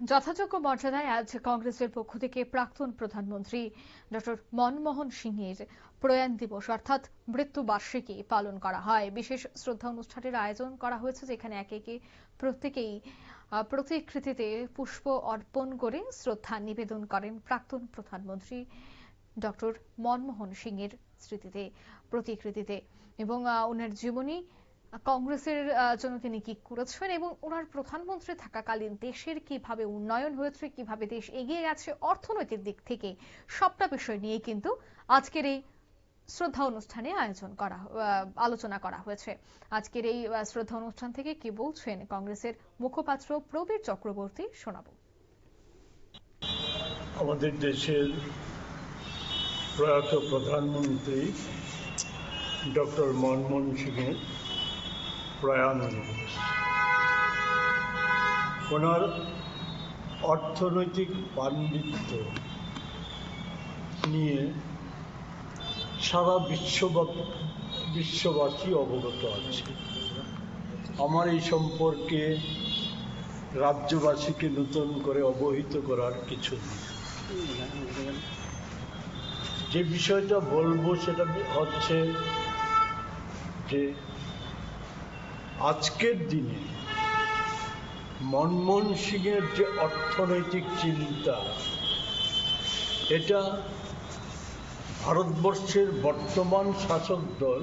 যথাযোগ্য মর্যাদায় আজ কংগ্রেসের পক্ষ থেকে প্রাক্তন প্রধানমন্ত্রী ডক্টর মনমোহন সিংয়ের প্রয়াণ দিবস, অর্থাৎ মৃত্যুবার্ষিকী পালন করা হয়। বিশেষ শ্রদ্ধা অনুষ্ঠানের আয়োজন করা হয়েছে, যেখানে একে একে প্রত্যেকেই প্রতিকৃতিতে পুষ্প অর্পণ করে শ্রদ্ধা নিবেদন করেন প্রাক্তন প্রধানমন্ত্রী ডক্টর মনমোহন সিংয়ের স্মৃতিতে, প্রতিকৃতিতে। এবং ওনার জীবনী কংগ্রেসের জন্য তিনি কি করেছেন এবং ওনার প্রধানমন্ত্রী থাকাকালীন দেশের কীভাবে উন্নয়ন হয়েছে, কীভাবে দেশ এগিয়ে গেছে, অর্থনৈতিক দিক থেকে সবটা বিষয় নিয়ে কিন্তু আজকের এই শ্রদ্ধা অনুষ্ঠানে আয়োজন করা আলোচনা করা হয়েছে। আজকের এই শ্রদ্ধা অনুষ্ঠান থেকে কি বলছেন কংগ্রেসের মুখপাত্র প্রবীর চক্রবর্তী শোনাবো। আমাদের দেশের প্রয়াত প্রধানমন্ত্রী ডক্টর মনমোহন সিংয়ের প্রয়াণ ওনার অর্থনৈতিক পাণ্ডিত্য নিয়ে সারা বিশ্বব্যাপী, বিশ্ববাসী অবগত আছে। আমার এই সম্পর্কে রাজ্যবাসীকে নতুন করে অবহিত করার কিছু যে বিষয়টা বলব সেটা হচ্ছে যে আজকের দিনে মনমোহন সিংয়ের যে অর্থনৈতিক চিন্তা, এটা ভারতবর্ষের বর্তমান শাসক দল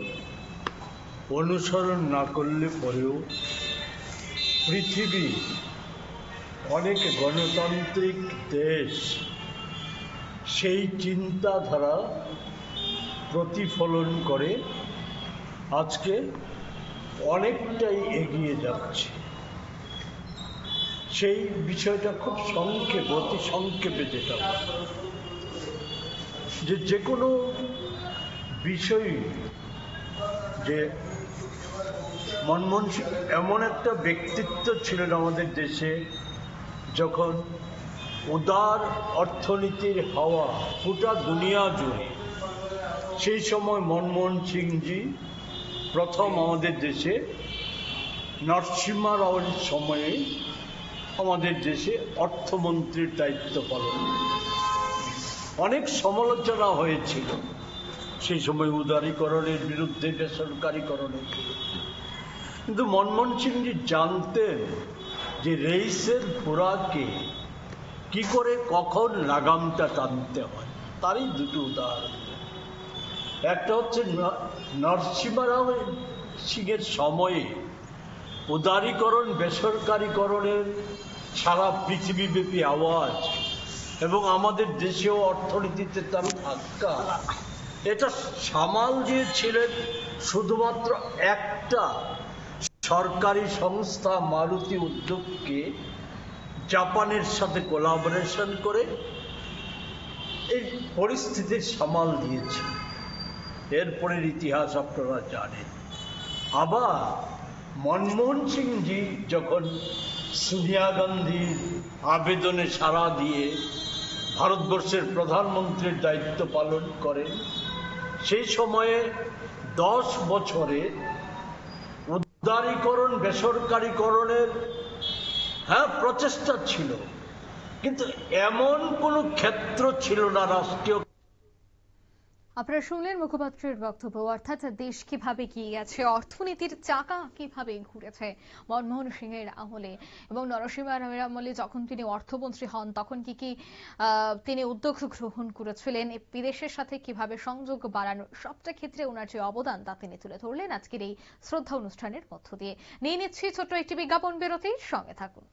অনুসরণ না করলে পরেও পৃথিবী অনেক গণতান্ত্রিক দেশ, সেই চিন্তাধারা প্রতিফলন করে আজকে অনেকটাই এগিয়ে যাচ্ছে। সেই বিষয়টা খুব সংক্ষেপ, অতি সংক্ষেপে যেটা যে যে কোনো বিষয় যে মনমোহন সিং এমন একটা ব্যক্তিত্ব ছিলেন আমাদের দেশে যখন উদার অর্থনীতির হাওয়া গোটা দুনিয়া জুড়ে, সেই সময় মনমোহন সিংজি প্রথম আমাদের দেশে নরসিংহা রাওয়ের সময়ে আমাদের দেশে অর্থমন্ত্রীর দায়িত্ব পালন। অনেক সমালোচনা হয়েছিল সেই সময় উদারীকরণের বিরুদ্ধে বেসরকারীকরণের বিরুদ্ধে কিন্তু মনমোহন সিংজি জানতেন যে রেইসের খোরাকে কি করে, কখন লাগামটা টানতে হয়। তারই দুটো উদাহরণ। একটা হচ্ছে নরসিংহরাও সিংয়ের সময়ে উদারীকরণ, বেসরকারীকরণের সারা পৃথিবীব্যাপী আওয়াজ এবং আমাদের দেশেও অর্থনীতিতে তার ধাক্কা। এটা সামাল দিয়েছিলেন শুধুমাত্র একটা সরকারি সংস্থা মারুতি উদ্যোগকে জাপানের সাথে কোলাবোরেশন করে এই পরিস্থিতির সামাল দিয়েছে। এরপরের ইতিহাস আপনারা জানেন। আবার মনমোহন সিংজি যখন সোনিয়া গান্ধীর আবেদনে সাড়া দিয়ে ভারতবর্ষের প্রধানমন্ত্রীর দায়িত্ব পালন করেন, সেই সময়ে দশ বছরে উদারীকরণ, বেসরকারীকরণের হ্যাঁ প্রচেষ্টা ছিল। কিন্তু এমন কোনো ক্ষেত্র ছিল না, রাষ্ট্রীয় আপনারা শুনলেন মুখপাত্রের বক্তব্য। অর্থাৎ দেশ কীভাবে এগিয়ে গেছে, অর্থনীতির চাকা কীভাবে ঘুরেছে মনমোহন সিং এর আমলে এবং নরসিংহ রাওয়ের আমলে যখন তিনি অর্থমন্ত্রী হন, তখন কি কি তিনি উদ্যোগ গ্রহণ করেছিলেন, বিদেশের সাথে কীভাবে সংযোগ বাড়ানো, সবটা ক্ষেত্রে ওনার যে অবদান তা তিনি তুলে ধরলেন আজকের এই শ্রদ্ধা অনুষ্ঠানের মধ্য দিয়ে। নিয়ে নিচ্ছি ছোট্ট একটি বিজ্ঞাপন বিরতি সঙ্গে থাকুন।